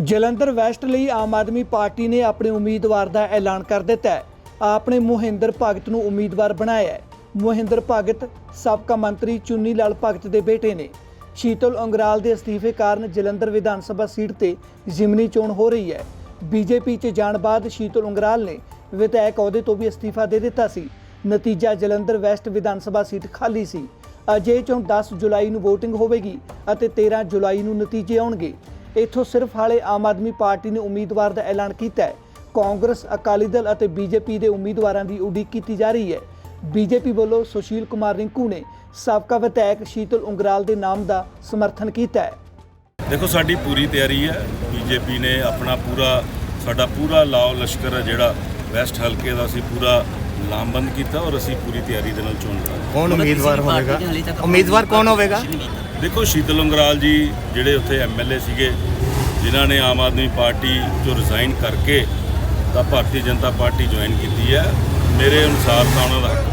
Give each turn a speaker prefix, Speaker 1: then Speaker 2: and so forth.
Speaker 1: Jalandhar West ਲਈ Aam Aadmi party ਨੇ ਆਪਣੇ ਉਮੀਦਵਾਰ ਦਾ ਐਲਾਨ ਕਰ ਦਿੱਤਾ ਹੈ। ਆਪਨੇ ਮੋਹਿੰਦਰ ਭਗਤ ਨੂੰ ਉਮੀਦਵਾਰ ਬਣਾਇਆ ਹੈ। ਮੋਹਿੰਦਰ ਭਗਤ ਸਾਬਕਾ ਮੰਤਰੀ ਚੁੰਨੀ ਲਾਲ ਭਗਤ ਦੇ ਬੇਟੇ ਨੇ। ਸ਼ੀਤਲ ਉਂਗਰਾਲ ਦੇ ਅਸਤੀਫੇ ਕਾਰਨ ਜਲੰਧਰ ਵਿਧਾਨ ਸਭਾ ਸੀਟ ਤੇ ਜ਼ਿਮਨੀ ਚੋਣ ਹੋ ਰਹੀ ਹੈ। ਬੀਜੇਪੀ 'ਚ ਜਾਣ ਬਾਅਦ ਸ਼ੀਤਲ ਉਂਗਰਾਲ ਨੇ ਵਿਧਾਇਕ ਅਹੁਦੇ ਤੋਂ ਵੀ ਅਸਤੀਫਾ ਦੇ ਦਿੱਤਾ ਸੀ। ਨਤੀਜਾ ਜਲੰਧਰ ਵੈਸਟ ਵਿਧਾਨ ਸਭਾ ਸੀਟ ਖਾਲੀ ਸੀ। ਅਜੇ ਚੋਂ 10 ਜੁਲਾਈ ਨੂੰ VOTING ਹੋਵੇਗੀ ਅਤੇ 13 ਜੁਲਾਈ ਨੂੰ ਨਤੀਜੇ ਆਉਣਗੇ। ਇੱਥੋਂ ਸਿਰਫ ਹਾਲੇ ਆਮ ਆਦਮੀ ਪਾਰਟੀ ਨੇ ਉਮੀਦਵਾਰ ਦਾ ਐਲਾਨ ਕੀਤਾ ਹੈ। ਕਾਂਗਰਸ ਅਕਾਲੀ ਦਲ ਅਤੇ ਬੀਜੇਪੀ ਦੇ ਉਮੀਦਵਾਰਾਂ ਦੀ ਉਡੀਕ ਕੀਤੀ ਜਾ ਰਹੀ ਹੈ। ਬੀਜੇਪੀ ਵੱਲੋਂ ਸੁਸ਼ੀਲ ਕੁਮਾਰ ਰਿੰਕੂ ਨੇ ਸਾਬਕਾ ਵਿਧਾਇਕ ਸ਼ੀਤਲ ਉਂਗਰਾਲ ਦੇ ਨਾਮ ਦਾ ਸਮਰਥਨ ਕੀਤਾ ਹੈ।
Speaker 2: ਦੇਖੋ ਸਾਡੀ ਪੂਰੀ ਤਿਆਰੀ ਹੈ। ਬੀਜੇਪੀ ਨੇ ਆਪਣਾ ਪੂਰਾ ਸਾਡਾ ਪੂਰਾ ਲਾਓ ਲਸ਼ਕਰ ਹੈ ਜਿਹੜਾ ਵੈਸਟ ਹਲਕੇ ਦਾ ਅਸੀਂ ਪੂਰਾ ਲਾਮਬੰਦ ਕੀਤਾ ਔਰ ਅਸੀਂ ਪੂਰੀ ਤਿਆਰੀ ਦੇ ਨਾਲ ਚੋਣ ਲੜਾਂਗੇ।
Speaker 3: ਕੌਣ ਉਮੀਦਵਾਰ ਹੋਵੇਗਾ? ਉਮੀਦਵਾਰ ਕੌਣ ਹੋਵੇਗਾ।
Speaker 2: ਦੇਖੋ ਸ਼ੀਤਲ ਲੰਗਰਾਲ ਜੀ ਜਿਹੜੇ ਉੱਥੇ ਐਮਐਲਏ ਸੀਗੇ, ਜਿਨ੍ਹਾਂ ਨੇ ਆਮ ਆਦਮੀ ਪਾਰਟੀ ਚੋਂ ਰਿਜ਼ਾਈਨ ਕਰਕੇ ਤਾਂ ਭਾਰਤੀ ਜਨਤਾ ਪਾਰਟੀ ਜੁਆਇਨ ਕੀਤੀ ਹੈ। ਮੇਰੇ ਅਨੁਸਾਰ ਤਾਂ ਉਹਨਾਂ ਦਾ